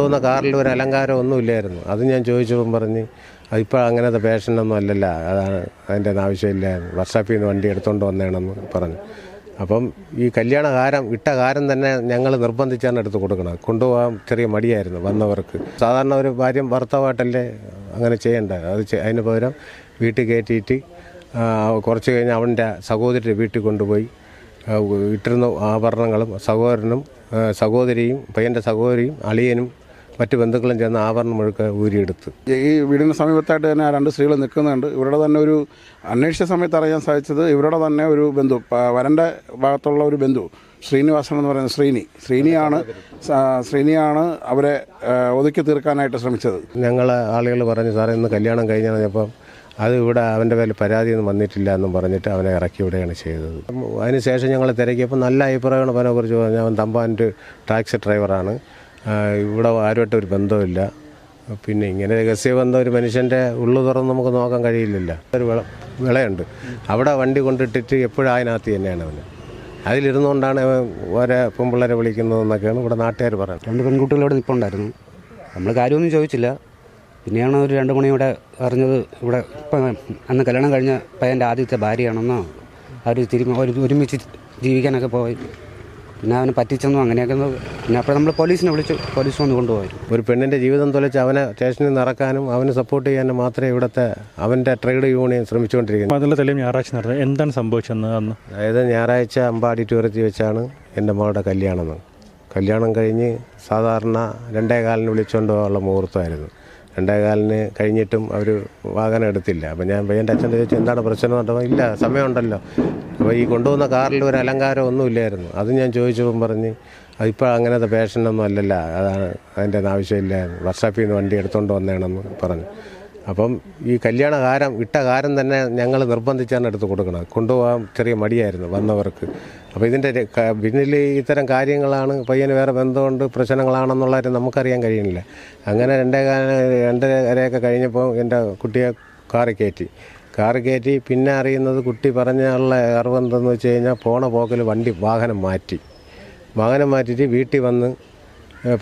പോകുന്ന കാറിൽ ഒരു അലങ്കാരം ഒന്നും ഇല്ലായിരുന്നു അത് ഞാൻ ചോദിച്ചപ്പം പറഞ്ഞ് ഇപ്പോൾ അങ്ങനത്തെ പേഷനൊന്നും അല്ലല്ല. അതാണ് അതിന്റെ ആവശ്യമില്ല. വർഷാപ്പിൽ നിന്ന് വണ്ടി എടുത്തുകൊണ്ട് വന്നേണമെന്ന് പറഞ്ഞു. അപ്പം ഈ കല്യാണ കാരം ഇട്ട കാരം തന്നെ ഞങ്ങൾ നിർബന്ധിച്ചാണ് എടുത്ത് കൊടുക്കണം കൊണ്ടുപോകാൻ ചെറിയ മടിയായിരുന്നു വന്നവർക്ക്. സാധാരണ ഒരു ഭാര്യം ഭർത്താവായിട്ടല്ലേ അങ്ങനെ ചെയ്യേണ്ട? അത് അതിന് പകരം വീട്ടിൽ കയറ്റിയിട്ട് കുറച്ച് കഴിഞ്ഞ് അവന്റെ സഹോദരി വീട്ടിൽ കൊണ്ടുപോയി ഇട്ടിരുന്ന ആഭരണങ്ങളും സഹോദരനും സഹോദരിയും പയ്യന്റെ സഹോദരിയും അളിയനും മറ്റു ബന്ധുക്കളും ചേർന്ന് ആവരണം മുഴുക്ക ഊരിയെടുത്ത്. ഈ വീടിന് സമീപത്തായിട്ട് തന്നെ ആ രണ്ട് സ്ത്രീകൾ നിൽക്കുന്നുണ്ട്. ഇവരുടെ തന്നെ ഒരു അന്വേഷിച്ച സമയത്ത് അറിയാൻ സാധിച്ചത് ഇവരുടെ തന്നെ ഒരു ബന്ധു വരന്റെ ഭാഗത്തുള്ള ഒരു ബന്ധു ശ്രീനിവാസൻ എന്ന് പറയുന്ന ശ്രീനി. ശ്രീനിയാണ് ശ്രീനിയാണ് അവരെ ഒതുക്കി തീർക്കാനായിട്ട് ശ്രമിച്ചത്. ഞങ്ങൾ ആളുകൾ പറഞ്ഞു സാറേ ഇന്ന് കല്യാണം കഴിഞ്ഞ് കഴിഞ്ഞപ്പം അത് ഇവിടെ അവന്റെ പേരിൽ പരാതിയൊന്നും വന്നിട്ടില്ല എന്നും പറഞ്ഞിട്ട് അവനെ ഇറക്കി വിടുകയാണ് ചെയ്തത്. അതിനുശേഷം ഞങ്ങൾ തിരക്കിയപ്പോൾ നല്ല അഭിപ്രായമാണ് അവനെ കുറിച്ച് പറഞ്ഞാൽ അവൻ തമ്പാന്റെ ടാക്സി ഡ്രൈവറാണ്. ഇവിടെ ആരുമായിട്ട് ഒരു ബന്ധമില്ല പിന്നെ ഇങ്ങനെ രഹസ്യ രഹസ്യബന്ധം ഒരു മനുഷ്യന്റെ ഉള്ളു തുറന്ന് നമുക്ക് നോക്കാൻ കഴിയില്ലല്ലോ. ഒരു വിള വിളയുണ്ട്. അവിടെ വണ്ടി കൊണ്ടിട്ടിട്ട് എപ്പോഴും അതിനകത്ത് തന്നെയാണ് അവന്. അതിലിരുന്നുകൊണ്ടാണ് ഓരോ പെൺപിള്ളേരെ വിളിക്കുന്നതെന്നൊക്കെയാണ് ഇവിടെ നാട്ടുകാർ പറയുന്നത്. രണ്ട് പെൺകുട്ടികൾ ഇവിടെ നിൽപ്പുണ്ടായിരുന്നു നമ്മൾ കാര്യമൊന്നും ചോദിച്ചില്ല. പിന്നെയാണ് ഒരു രണ്ട് മണി ഇവിടെ അറിഞ്ഞത് ഇവിടെ ഇപ്പം അന്ന് കല്യാണം കഴിഞ്ഞ പയ്യന്റെ ആദ്യത്തെ ഭാര്യയാണെന്നോ അവർ തിരുമ ഒരു ഒരുമിച്ച് ജീവിക്കാനൊക്കെ പോയി. പിന്നെ അവനെ പറ്റിച്ചെന്നു അങ്ങനെയൊക്കെ ഒന്ന് പിന്നെ അപ്പോൾ നമ്മൾ പോലീസിനെ വിളിച്ചു. പോലീസ് വന്ന് കൊണ്ടുപോയി. ഒരു പെണ്ണിന്റെ ജീവിതം തൊലച്ച് അവനെ സ്റ്റേഷനിൽ നിന്ന് ഇറക്കാനും അവന് സപ്പോർട്ട് ചെയ്യാനും മാത്രമേ ഇവിടുത്തെ അവന്റെ ട്രേഡ് യൂണിയൻ ശ്രമിച്ചുകൊണ്ടിരിക്കുന്നത്. അതിൽ തെളിവ് ഞായറാഴ്ച നടന്നത്. എന്താണ് സംഭവിച്ചെന്ന് അന്ന്? അതായത് ഞായറാഴ്ച അമ്പ ഓഡിറ്റോറിയത്തിൽ വെച്ചാണ് എന്റെ മകളുടെ കല്യാണം കല്യാണം കഴിഞ്ഞ് സാധാരണ രണ്ടേ കാലിന് വിളിച്ചുകൊണ്ട് പോകാനുള്ള മുഹൂർത്തമായിരുന്നു. രണ്ടേ കാലിന് കഴിഞ്ഞിട്ടും അവർ വാഹനം എടുത്തില്ല. അപ്പം ഞാൻ പയ്യന്റെ അച്ഛന്റെ ചോദിച്ചു എന്താണ് പ്രശ്നം? പറഞ്ഞപ്പോൾ ഇല്ല സമയമുണ്ടല്ലോ. അപ്പോൾ ഈ കൊണ്ടുവന്ന കാറിൽ ഒരു അലങ്കാരം ഒന്നും ഇല്ലായിരുന്നു. അത് ഞാൻ ചോദിച്ചപ്പം പറഞ്ഞ് അതിപ്പോൾ അങ്ങനത്തെ പേഷനൊന്നും അല്ലല്ല. അതാണ് അതിന്റെ ആവശ്യമില്ലായിരുന്നു ആവശ്യമില്ല വർഷാപ്പിൽ നിന്ന് വണ്ടി എടുത്തുകൊണ്ട് വന്നേണമെന്ന് പറഞ്ഞു. അപ്പം ഈ കല്യാണകാരം ഇട്ട കാരം തന്നെ ഞങ്ങൾ നിർബന്ധിച്ചാണ് എടുത്ത് കൊടുക്കണം കൊണ്ടുപോകാൻ ചെറിയ മടിയായിരുന്നു വന്നവർക്ക്. അപ്പോൾ ഇതിന്റെ പിന്നിൽ ഇത്തരം കാര്യങ്ങളാണ് പയ്യന് വേറെ ബന്ധമുണ്ട് പ്രശ്നങ്ങളാണെന്നുള്ളത് നമുക്കറിയാൻ കഴിയുന്നില്ല. അങ്ങനെ രണ്ടേ രണ്ടരയൊക്കെ കഴിഞ്ഞപ്പോൾ എന്റെ കുട്ടിയെ കാറി കയറ്റി. കാറി കയറ്റി പിന്നെ അറിയുന്നത് കുട്ടി പറഞ്ഞുള്ള അറിവെന്തെന്ന് വെച്ച് കഴിഞ്ഞാൽ പോണ പോക്കിൽ വണ്ടി വാഹനം മാറ്റി. വാഹനം മാറ്റിയിട്ട് വീട്ടിൽ വന്ന്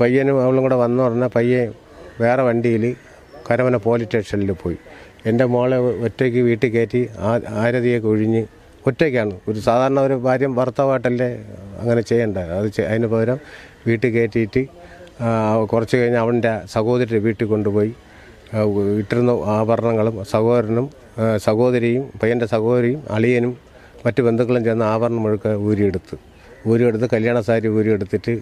പയ്യനും അവളും കൂടെ വന്നു പറഞ്ഞാൽ പയ്യൻ വേറെ വണ്ടിയിൽ കരമന പോലീസ് സ്റ്റേഷനിൽ പോയി. എന്റെ മോളെ ഒറ്റയ്ക്ക് വീട്ടിൽ കയറ്റി ആ ആരതിയൊക്കെ ഒഴിഞ്ഞ് ഒറ്റയ്ക്കാണ്. ഒരു സാധാരണ ഒരു ഭാര്യം ഭർത്താവായിട്ടല്ലേ അങ്ങനെ ചെയ്യേണ്ട? അത് അതിന് പകരം വീട്ടിൽ കയറ്റിയിട്ട് കുറച്ച് കഴിഞ്ഞ് അവന്റെ സഹോദരി വീട്ടിൽ കൊണ്ടുപോയി. ഇട്ടിരുന്ന ആഭരണങ്ങളും സഹോദരനും സഹോദരിയും പയ്യന്റെ സഹോദരിയും അളിയനും മറ്റു ബന്ധുക്കളും ചേർന്ന് ആഭരണം മുഴുക്ക ഊരിയെടുത്ത്. ഊരിയെടുത്ത് കല്യാണ സാരി ഊരിയെടുത്തിട്ട്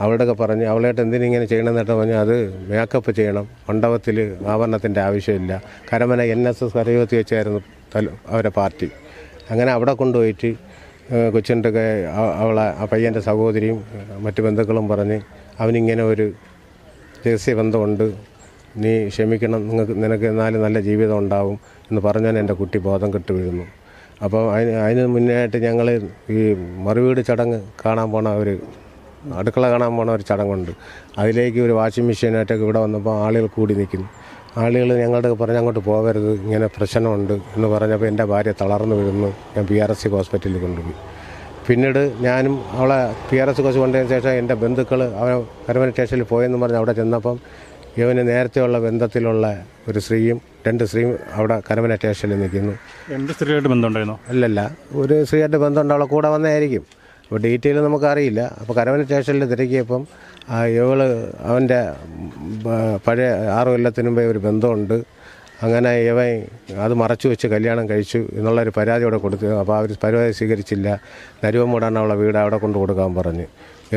അവളുടെയൊക്കെ പറഞ്ഞ് അവളായിട്ട് എന്തിനിങ്ങനെ ചെയ്യണമെന്നിട്ട് പറഞ്ഞ് അത് മേക്കപ്പ് ചെയ്യണം. മണ്ഡപത്തിൽ ആഭരണത്തിന്റെ ആവശ്യമില്ല. കരമന എൻ എസ് എസ് കരയോത്തി വെച്ചായിരുന്നു അവരെ പാർട്ടി. അങ്ങനെ അവിടെ കൊണ്ടുപോയിട്ട് കൊച്ചിന്റെ അവളെ ആ പയ്യന്റെ സഹോദരിയും മറ്റു ബന്ധുക്കളും പറഞ്ഞ് അവനിങ്ങനെ ഒരു രഹസ്യബന്ധമുണ്ട്. നീ ക്ഷമിക്കണം. നിങ്ങൾക്ക് നിനക്ക് എന്നാലും നല്ല ജീവിതം ഉണ്ടാവും. എന്ന് പറഞ്ഞാൽ എന്റെ കുട്ടി ബോധം കെട്ട് വീഴുന്നു. അപ്പോൾ അതിന് അതിന് മുന്നേ ആയിട്ട് ഞങ്ങൾ ഈ മറുവീട് ചടങ്ങ് കാണാൻ പോണ ഒരു അടുക്കള കാണാൻ പോണ ഒരു ചടങ്ങുണ്ട്. അതിലേക്ക് ഒരു വാഷിംഗ് മെഷീനായിട്ടൊക്കെ ഇവിടെ വന്നപ്പോൾ ആളുകൾ കൂടി നിൽക്കുന്നു ആളുകൾ ഞങ്ങളുടെ പറഞ്ഞ് അങ്ങോട്ട് പോകരുത് ഇങ്ങനെ പ്രശ്നമുണ്ട് എന്ന് പറഞ്ഞപ്പോൾ എന്റെ ഭാര്യ തളർന്നു വീഴുന്നു. ഞാൻ പി ആർ എസ് സി ഹോസ്പിറ്റലിൽ കൊണ്ടുപോയി. പിന്നീട് ഞാനും അവളെ പി ആർ എസ് കോച്ച് കൊണ്ടതിന് ശേഷം എന്റെ ബന്ധുക്കൾ അവൻ കരമന സ്റ്റേഷനിൽ പോയെന്ന് പറഞ്ഞ് അവിടെ ചെന്നപ്പം ഇവന് നേരത്തെയുള്ള ബന്ധത്തിലുള്ള ഒരു സ്ത്രീയും രണ്ട് സ്ത്രീയും അവിടെ കരമന സ്റ്റേഷനിൽ നിൽക്കുന്നു. രണ്ട് സ്ത്രീയായിട്ട് ബന്ധമുണ്ടായിരുന്നോ? അല്ലല്ല ഒരു സ്ത്രീയായിട്ട് ബന്ധമുണ്ട്. അവളെ കൂടെ വന്നതായിരിക്കും. അപ്പോൾ ഡീറ്റെയിൽ നമുക്കറിയില്ല. അപ്പോൾ കരവന സ്റ്റേഷനിൽ തിരക്കിയപ്പം ആ, ഇവൾ അവന്റെ പഴയ ആറ് കൊല്ലത്തിന് മുമ്പേ ഒരു ബന്ധമുണ്ട്. അങ്ങനെ ഇവൻ അത് മറച്ചു വെച്ച് കല്യാണം കഴിച്ചു എന്നുള്ളൊരു പരാതി അവിടെ കൊടുത്തു. അപ്പോൾ അവർ പരാതി സ്വീകരിച്ചില്ല. നരുവം മൂടാനുള്ള വീട് അവിടെ കൊണ്ട് കൊടുക്കാൻ പറഞ്ഞ്.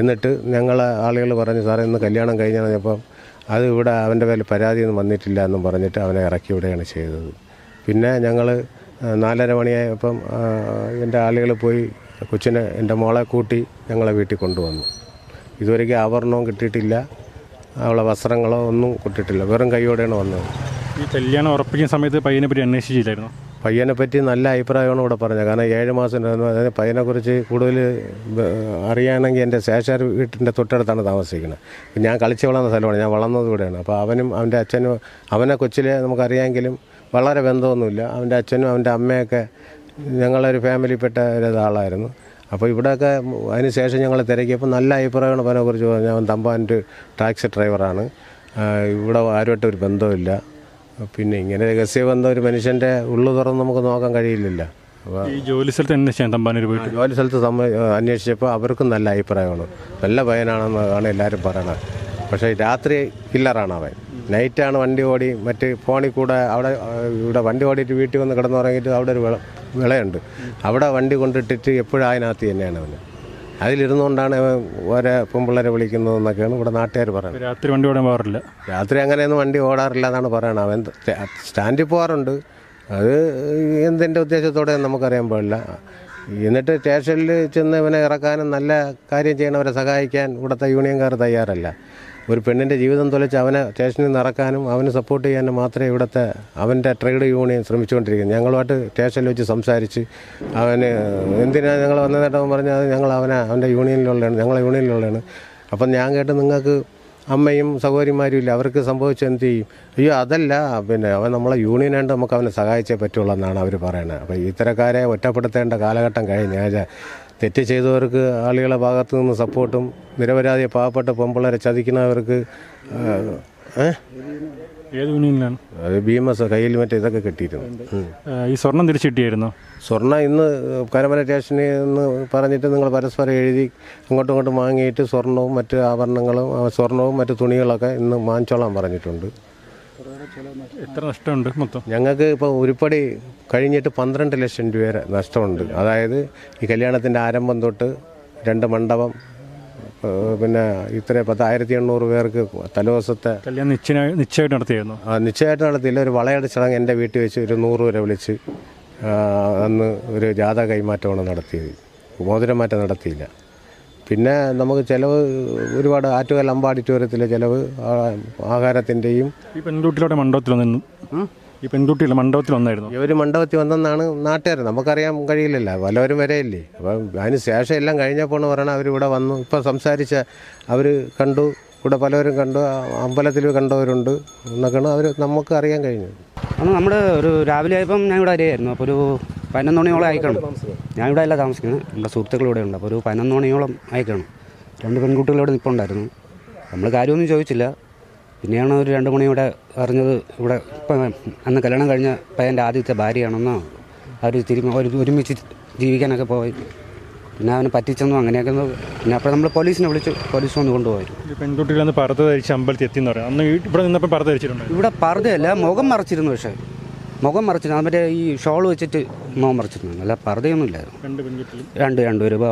എന്നിട്ട് ഞങ്ങൾ ആളുകൾ പറഞ്ഞു സാറേ ഇന്ന് കല്യാണം കഴിഞ്ഞപ്പം അത് ഇവിടെ അവന്റെ പേരിൽ പരാതിയൊന്നും വന്നിട്ടില്ല എന്നും പറഞ്ഞിട്ട് അവനെ ഇറക്കി വിടുകയാണ് ചെയ്തത്. പിന്നെ ഞങ്ങൾ നാലര മണിയായപ്പം എന്റെ ആളുകൾ പോയി കൊച്ചിനെ എന്റെ മോളെ കൂട്ടി ഞങ്ങളെ വീട്ടിൽ കൊണ്ടുവന്നു. ഇതുവരെയ്ക്ക് ആഭരണവും കിട്ടിയിട്ടില്ല. അവളെ വസ്ത്രങ്ങളോ ഒന്നും കിട്ടിയിട്ടില്ല വെറും കൈയോടെയാണ് വന്നത്. ഈ കല്യാണം ഉറപ്പിക്കുന്ന സമയത്ത് പയ്യനെ പറ്റി അന്വേഷിച്ചില്ലായിരുന്നു? പയ്യനെ പറ്റി നല്ല അഭിപ്രായമാണ് ഇവിടെ പറഞ്ഞത്. കാരണം ഏഴ് മാസം അതായത് പയ്യനെക്കുറിച്ച് കൂടുതൽ അറിയുകയാണെങ്കിൽ എന്റെ ശേഷാർ വീട്ടിന്റെ തൊട്ടടുത്താണ് താമസിക്കുന്നത്. ഞാൻ കളിച്ച് വളർന്ന സ്ഥലമാണ്. ഞാൻ വളർന്നത് ഇവിടെയാണ്. അപ്പോൾ അവനും അവന്റെ അച്ഛനും അവനെ കൊച്ചിലെ നമുക്കറിയാമെങ്കിലും വളരെ ബന്ധമൊന്നുമില്ല. അവന്റെ അച്ഛനും അവന്റെ അമ്മയൊക്കെ ഞങ്ങളൊരു ഫാമിലിപ്പെട്ട ഒരാളായിരുന്നു. അപ്പോൾ ഇവിടെയൊക്കെ അതിന് ശേഷം ഞങ്ങൾ തിരക്കിയപ്പോൾ നല്ല അഭിപ്രായമാണ് അവനെക്കുറിച്ച് പറഞ്ഞാൽ അവൻ തമ്പാന്റെ ടാക്സി ഡ്രൈവറാണ്. ഇവിടെ ആരുമായിട്ട് ഒരു ബന്ധമില്ല പിന്നെ ഇങ്ങനെ രഹസ്യ ബന്ധം ഒരു മനുഷ്യന്റെ ഉള്ളു തുറന്ന് നമുക്ക് നോക്കാൻ കഴിയില്ലല്ലോ. അപ്പോൾ ഈ ജോലി സ്ഥലത്ത് അന്വേഷിച്ചാൽ തമ്പാനൂർ പോയിട്ട്? ജോലി സ്ഥലത്ത് അന്വേഷിച്ചപ്പോൾ അവർക്കും നല്ല അഭിപ്രായമാണ്. നല്ല പയനാണെന്നാണ് എല്ലാവരും പറയണത്. പക്ഷേ രാത്രി കില്ലറാണ് അവൻ നൈറ്റാണ് വണ്ടി ഓടി മറ്റ് ഫോണിൽ കൂടെ അവിടെ ഇവിടെ വണ്ടി ഓടിയിട്ട് വീട്ടിൽ വന്ന് കിടന്നുറങ്ങിയിട്ട് അവിടെ ഒരു വിള വിളയുണ്ട്. അവിടെ വണ്ടി കൊണ്ടിട്ടിട്ട് എപ്പോഴും അതിനകത്ത് തന്നെയാണ് അവന് അതിലിരുന്നുകൊണ്ടാണ് ഓരോ പെൺപിള്ളേരെ വിളിക്കുന്നതെന്നൊക്കെയാണ് ഇവിടെ നാട്ടുകാർ പറയുന്നത്. രാത്രി വണ്ടി ഓടാൻ പോകാറില്ല. രാത്രി അങ്ങനെയൊന്നും വണ്ടി ഓടാറില്ല എന്നാണ് പറയണത്. അവൻ സ്റ്റാൻഡിൽ പോകാറുണ്ട്. അത് എന്തിന്റെ ഉദ്ദേശത്തോടെ നമുക്കറിയാൻ പാടില്ല. എന്നിട്ട് സ്റ്റേഷനിൽ ചെന്ന് ഇവനെ ഇറക്കാനും നല്ല കാര്യം ചെയ്യണവരെ സഹായിക്കാൻ ഇവിടുത്തെ യൂണിയൻകാർ തയ്യാറല്ല. ഒരു പെണ്ണിന്റെ ജീവിതം തൊലച്ച് അവനെ സ്റ്റേഷനിൽ നിന്ന് ഇറക്കാനും അവന് സപ്പോർട്ട് ചെയ്യാനും മാത്രമേ ഇവിടുത്തെ അവന്റെ ട്രേഡ് യൂണിയൻ ശ്രമിച്ചുകൊണ്ടിരിക്കുന്നത് ഞങ്ങളുമായിട്ട് സ്റ്റേഷനിൽ വെച്ച് സംസാരിച്ച് അവന് എന്തിനാണ് ഞങ്ങൾ വന്നതായിട്ടവൻ അത് ഞങ്ങൾ അവനെ അവന്റെ യൂണിയനിലുള്ളതാണ് ഞങ്ങളെ യൂണിയനിലുള്ളതാണ് അപ്പം ഞാൻ കേട്ട് നിങ്ങൾക്ക് അമ്മയും സഹോദരിമാരും ഇല്ല അവർക്ക് സംഭവിച്ചത് എന്ത് ചെയ്യും? അയ്യോ അതല്ല പിന്നെ അവൻ നമ്മളെ യൂണിയനായിട്ട് നമുക്ക് അവനെ സഹായിച്ചേ പറ്റുള്ളൂ എന്നാണ് അവർ പറയുന്നത് അപ്പോൾ ഇത്തരക്കാരെ ഒറ്റപ്പെടുത്തേണ്ട കാലഘട്ടം കഴിഞ്ഞ. ആഴ്ച തെറ്റ് ചെയ്തവർക്ക് ആളുകളെ ഭാഗത്തു നിന്ന് സപ്പോർട്ടും നിരപരാധിയെ പാവപ്പെട്ട പൊമ്പിളരെ ചതിക്കുന്നവർക്ക്? ഏത് യൂണിയനിലാണ് അത് ബി എം എസ് കയ്യിൽ മറ്റേ ഇതൊക്കെ കിട്ടിയിരുന്നു. ഈ സ്വർണം തിരിച്ചു കിട്ടിയായിരുന്നു? സ്വർണ ഇന്ന് കരമന സ്റ്റേഷനിൽ നിന്ന് പറഞ്ഞിട്ട് നിങ്ങൾ പരസ്പരം എഴുതി അങ്ങോട്ടും ഇങ്ങോട്ടും വാങ്ങിയിട്ട് സ്വർണവും മറ്റ് ആഭരണങ്ങളും സ്വർണവും മറ്റ് തുണികളൊക്കെ ഇന്ന് വാങ്ങിച്ചോളാൻ പറഞ്ഞിട്ടുണ്ട്. എത്ര നഷ്ടമുണ്ട് മൊത്തം? ഞങ്ങൾക്ക് ഇപ്പോൾ ഉരുപ്പടി കഴിഞ്ഞിട്ട് പന്ത്രണ്ട് ലക്ഷം രൂപ നഷ്ടമുണ്ട്. അതായത് ഈ കല്യാണത്തിന്റെ ആരംഭം തൊട്ട് രണ്ട് മണ്ഡപം പിന്നെ ഇത്ര പത്തായിരത്തി എണ്ണൂറ് പേർക്ക് തലേദിവസത്തെ കല്യാണം നിശ്ചയമായിട്ട് നടത്തിയായിരുന്നു. ആ, നിശ്ചയമായിട്ട് നടത്തിയില്ല. ഒരു വളയുടെ ചടങ്ങ് എന്റെ വീട്ടിൽ വെച്ച് ഒരു നൂറ് പേരെ വിളിച്ച് അന്ന് ഒരു ജാഥ കൈമാറ്റമാണ് നടത്തിയത്. മോതിരം മാറ്റം നടത്തിയില്ല. പിന്നെ നമുക്ക് ചിലവ് ഒരുപാട് ആറ്റുകാൽ അമ്പാടിറ്റോറിയത്തിലെ ചിലവ് ആഹാരത്തിന്റെയും ഈ പെൺകുട്ടികളുടെ മണ്ഡപത്തിൽ നിന്നും ഈ പെൺകുട്ടിയുടെ മണ്ഡപത്തിൽ വന്നായിരുന്നു ഇവർ മണ്ഡപത്തിൽ വന്നെന്നാണ് നാട്ടുകാർ. നമുക്കറിയാൻ കഴിയില്ലല്ലോ. വല്ലവരും വരെയില്ലേ? അപ്പം അതിന് ശേഷം എല്ലാം കഴിഞ്ഞപ്പോൾ പറയണം അവരിവിടെ വന്നു. ഇപ്പം സംസാരിച്ച അവർ കണ്ടു. ഇവിടെ പലവരും കണ്ടു. അമ്പലത്തിൽ കണ്ടവരുണ്ട് എന്നൊക്കെയാണ് അവർ നമുക്ക് അറിയാൻ കഴിഞ്ഞത്. അന്ന് നമ്മുടെ ഒരു രാവിലെ ആയപ്പം ഞാൻ ഇവിടെ അറിയായിരുന്നു അപ്പോൾ ഒരു പതിനൊന്ന് മണിയോളം അയക്കണം ഞാൻ ഇവിടെ അല്ല താമസിക്കുന്നത്. നമ്മുടെ സുഹൃത്തുക്കൾ ഇവിടെ ഉണ്ട്. അപ്പോൾ ഒരു പതിനൊന്ന് മണിയോളം അയക്കണം രണ്ട് പെൺകുട്ടികൾ ഇവിടെ നിൽപ്പുണ്ടായിരുന്നു നമ്മൾ കാര്യമൊന്നും ചോദിച്ചില്ല. പിന്നെയാണ് ഒരു രണ്ട് മണിയോടെ അറിഞ്ഞത് ഇവിടെ ഇപ്പം അന്ന് കല്യാണം കഴിഞ്ഞ പയ്യന്റെ ആദ്യത്തെ ഭാര്യയാണെന്നോ അവർ തിരുമ ഒരു ഒരുമിച്ച് ജീവിക്കാനൊക്കെ പോയി. പിന്നെ അവനെ പറ്റിച്ചെന്നും അങ്ങനെയൊക്കെ പിന്നെ അപ്പോൾ നമ്മൾ പോലീസിനെ വിളിച്ചു പോലീസ് വന്ന് കൊണ്ടുപോയി. അന്ന് പറത്ത് ധരിച്ച് അമ്പലത്തിൽ എത്തി എന്ന് പറയാം. അന്ന് ഇവിടെ നിന്നപ്പോൾ പറത്ത് ധരിച്ചിട്ടുണ്ട് ഇവിടെ പറതയല്ല മുഖം മറച്ചിരുന്നു പക്ഷേ. മുഖം മറച്ചിരുന്നു. അത് മറ്റേ ഈ ഷോൾ വെച്ചിട്ട് മറച്ചിരുന്നു അല്ല പർദ്ദയൊന്നും ഇല്ലായിരുന്നു രണ്ട് പെൺകുട്ടികളും. രണ്ട് രണ്ടുപേരും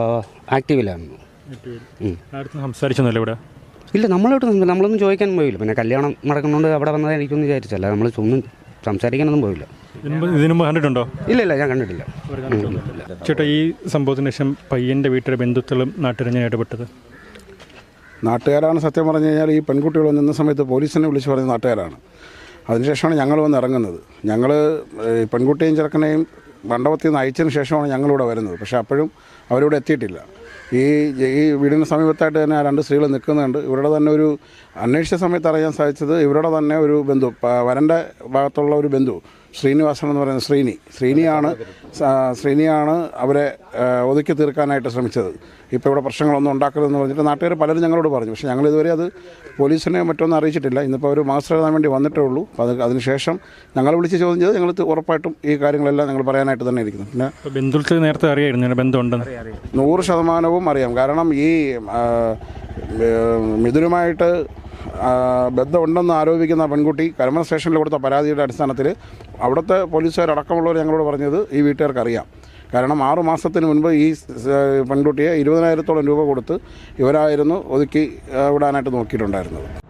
ആക്റ്റീവിലായിരുന്നു സംസാരിച്ചൊന്നുമില്ല ഇവിടെ? ഇല്ല നമ്മളോട്ട് നമ്മളൊന്നും ചോദിക്കാൻ പോയില്ല. പിന്നെ കല്യാണം നടക്കുന്നതുകൊണ്ട് അവിടെ വന്നതായിരിക്കും വിചാരിച്ചല്ല. നമ്മൾ ഒന്നും സംസാരിക്കാനൊന്നും പോയില്ല. ഇതിന് കണ്ടിട്ടുണ്ടോ? ഇല്ല ഇല്ല ഞാൻ കണ്ടിട്ടില്ല. ചേട്ടാ ഈ സംഭവത്തിന് ശേഷം പയ്യന്റെ വീട്ടിലെ ബന്ധുക്കളും നാട്ടുകാരും ഇടപെട്ടത് നാട്ടുകാരാണ് സത്യം പറഞ്ഞു കഴിഞ്ഞാൽ ഈ പെൺകുട്ടികൾ നിന്ന സമയത്ത് പോലീസിനെ വിളിച്ച് പറഞ്ഞ നാട്ടുകാരാണ്. അതിനുശേഷമാണ് ഞങ്ങൾ വന്ന് ഇറങ്ങുന്നത്. ഞങ്ങൾ ഈ പെൺകുട്ടിയും ചെറുക്കനെയും മണ്ഡപത്തിൽ നിന്ന് അയച്ചതിന് ശേഷമാണ് ഞങ്ങളിവിടെ വരുന്നത്. പക്ഷേ അപ്പോഴും അവരിവിടെ എത്തിയിട്ടില്ല. ഈ ഈ വീടിന് സമീപത്തായിട്ട് തന്നെ ആ രണ്ട് സ്ത്രീകൾ നിൽക്കുന്നുണ്ട്. ഇവരുടെ തന്നെ ഒരു അന്വേഷിച്ച സമയത്ത് അറിയാൻ സാധിച്ചത് ഇവരുടെ തന്നെ ഒരു ബന്ധു വരന്റെ ഭാഗത്തുള്ള ഒരു ബന്ധു. ശ്രീനിവാസൻ എന്ന് പറയുന്ന ശ്രീനി. ശ്രീനിയാണ് ശ്രീനിയാണ് അവരെ ഒതുക്കി തീർക്കാനായിട്ട് ശ്രമിച്ചത്. ഇപ്പോൾ ഇവിടെ പ്രശ്നങ്ങളൊന്നും ഉണ്ടാക്കരുതെന്ന് പറഞ്ഞിട്ട് നാട്ടുകാർ പലരും ഞങ്ങളോട് പറഞ്ഞു. പക്ഷേ ഞങ്ങൾ ഇതുവരെ അത് പോലീസിനെ മറ്റൊന്നും അറിയിച്ചിട്ടില്ല. ഇന്നിപ്പോൾ അവർ മാസ്റ്റർ എഴുതാൻ വേണ്ടി വന്നിട്ടേ ഉള്ളൂ. അപ്പോൾ അത് അതിനുശേഷം ഞങ്ങൾ വിളിച്ച് ചോദ്യം ചെയ്ത് ഞങ്ങൾ ഉറപ്പായിട്ടും ഈ കാര്യങ്ങളെല്ലാം ഞങ്ങൾ പറയാനായിട്ട് തന്നെ ഇരിക്കുന്നു. പിന്നെ അപ്പോൾ ബന്ധുക്കൾക്ക് നേരത്തെ അറിയായിരുന്നു. ബന്ധമുണ്ടെന്ന്. നൂറ് ശതമാനവും അറിയാം. കാരണം ഈ മിഥുനുമായിട്ട് ബന്ധമുണ്ടെന്ന് ആരോപിക്കുന്ന പെൺകുട്ടി കരമന സ്റ്റേഷനിൽ കൊടുത്ത പരാതിയുടെ അടിസ്ഥാനത്തിൽ അവിടുത്തെ പോലീസുകാരടക്കമുള്ളവർ ഞങ്ങളോട് പറഞ്ഞത് ഈ വീട്ടുകാർക്ക് അറിയാം കാരണം ആറു മാസത്തിന് മുൻപ് ഈ പെൺകുട്ടിയെ ഇരുപതിനായിരത്തോളം രൂപ കൊടുത്ത് ഇവരായിരുന്നു ഒതുക്കി വിടാനായിട്ട് നോക്കിയിട്ടുണ്ടായിരുന്നത്.